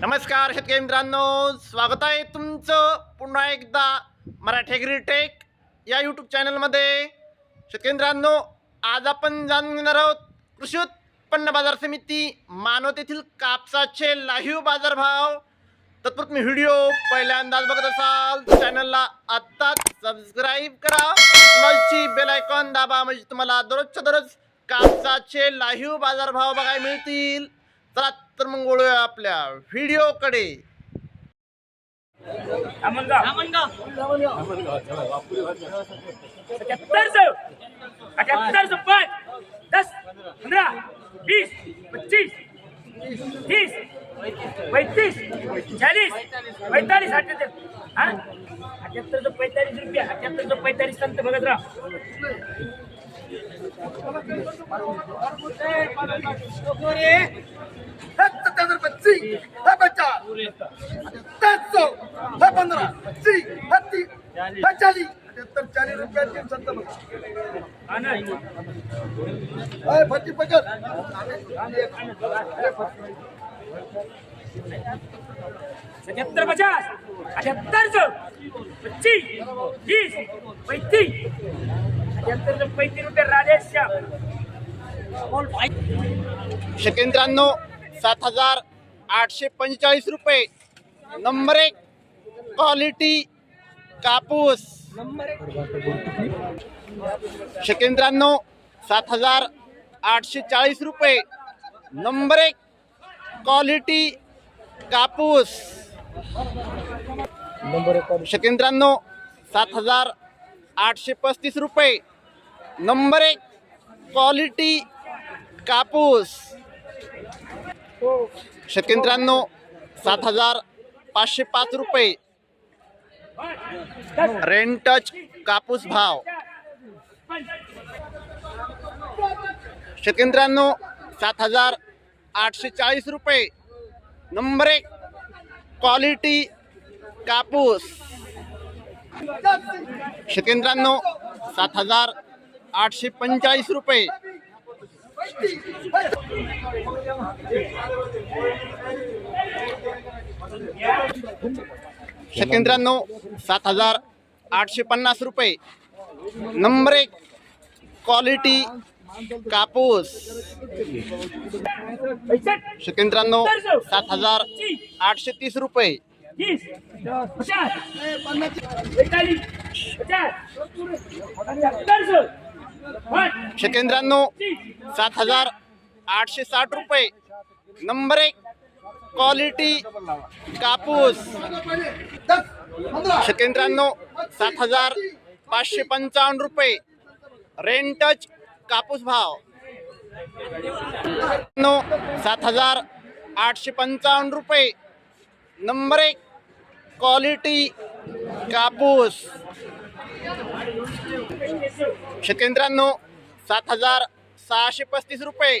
नमस्कार शेतकरी मित्रांनो. स्वागत आहे तुमचं पुन्हा एकदा मराठी ग्रीटेक या यूट्यूब चॅनलमध्ये शेतकरी मित्रांनो आज आपण जाणून घेणार आहोत कृषी उत्पन्न बाजार समिती मानवत येथील कापसाचे लाईव्ह बाजारभाव. तत्पूर्वी व्हिडिओ पहिल्यांदाच बघत असाल चॅनलला आत्ताच सबस्क्राईब करा. नलची बेल आयकॉन दाबा म्हणजे तुम्हाला दररोजच्या दररोज कापसाचे लाईव्ह बाजारभाव बघायला मिळतील. चला तर मग वळूया आपल्या व्हिडिओकडे. पाँच. दस पंद्रह बीस पच्चीस तीस पैंतीस चालीस पैंतालीस हाँ? पैंतालीस रुपया अठहत्तर सौ पैंतालीस संत भगत राव पच्चीस है पचास दस सौ है पंद्रह पच्चीस है तीस है चालीस अठहत्तर चालीस रुपया तीन सत्तर हाँ है पच्चीस पचास सत्तर पचास अठहत्तर सौ पच्चीस तीस पैंतीस. अठहत्तर सौ पैंतीस रुपये राजेश शेतकऱ्यांनो सात हजार आठशे पंचेचाळीस रुपये. नंबर एक क्वालिटी कापूस. शकेंद्रांनो सात हजार आठशे चाळीस रुपये. नंबर एक क्वालिटी कापूस. नंबर शकेंद्रांनो सात हजार आठशे पस्तीस रुपये. नंबर एक क्वालिटी कापूस. हो. शेतकऱ्यांनो सात हजार पाचशे पाच रुपये. रेंटच कापूस भाव. शेतकऱ्यांनो सात हजार आठशे चाळीस रुपये. नंबर एक क्वालिटी कापूस. शेतकऱ्यांनो सात हजार आठशे पंचेचाळीस रुपये. शेतकऱ्यांनो सात हजार आठशे पन्नास रुपये. नंबर एक क्वालिटी कापूस. पैंसठ शेतकऱ्यांनो सात हजार आठशे तीस रुपये. तीस शेतकऱ्यांनो सात हजार आठशे साठ रुपये. नंबर एक क्वालिटी कापूस. शेतकऱ्यांनो सात हजार पाचशे पंचावन्न रुपये. रेंटच कापूस भाव. नो सात हजार आठशे पंचावन्न रुपये. नंबर एक क्वालिटी कापूस. शेतकऱ्यांनो सात हजार सहाशे पस्तीस रुपये.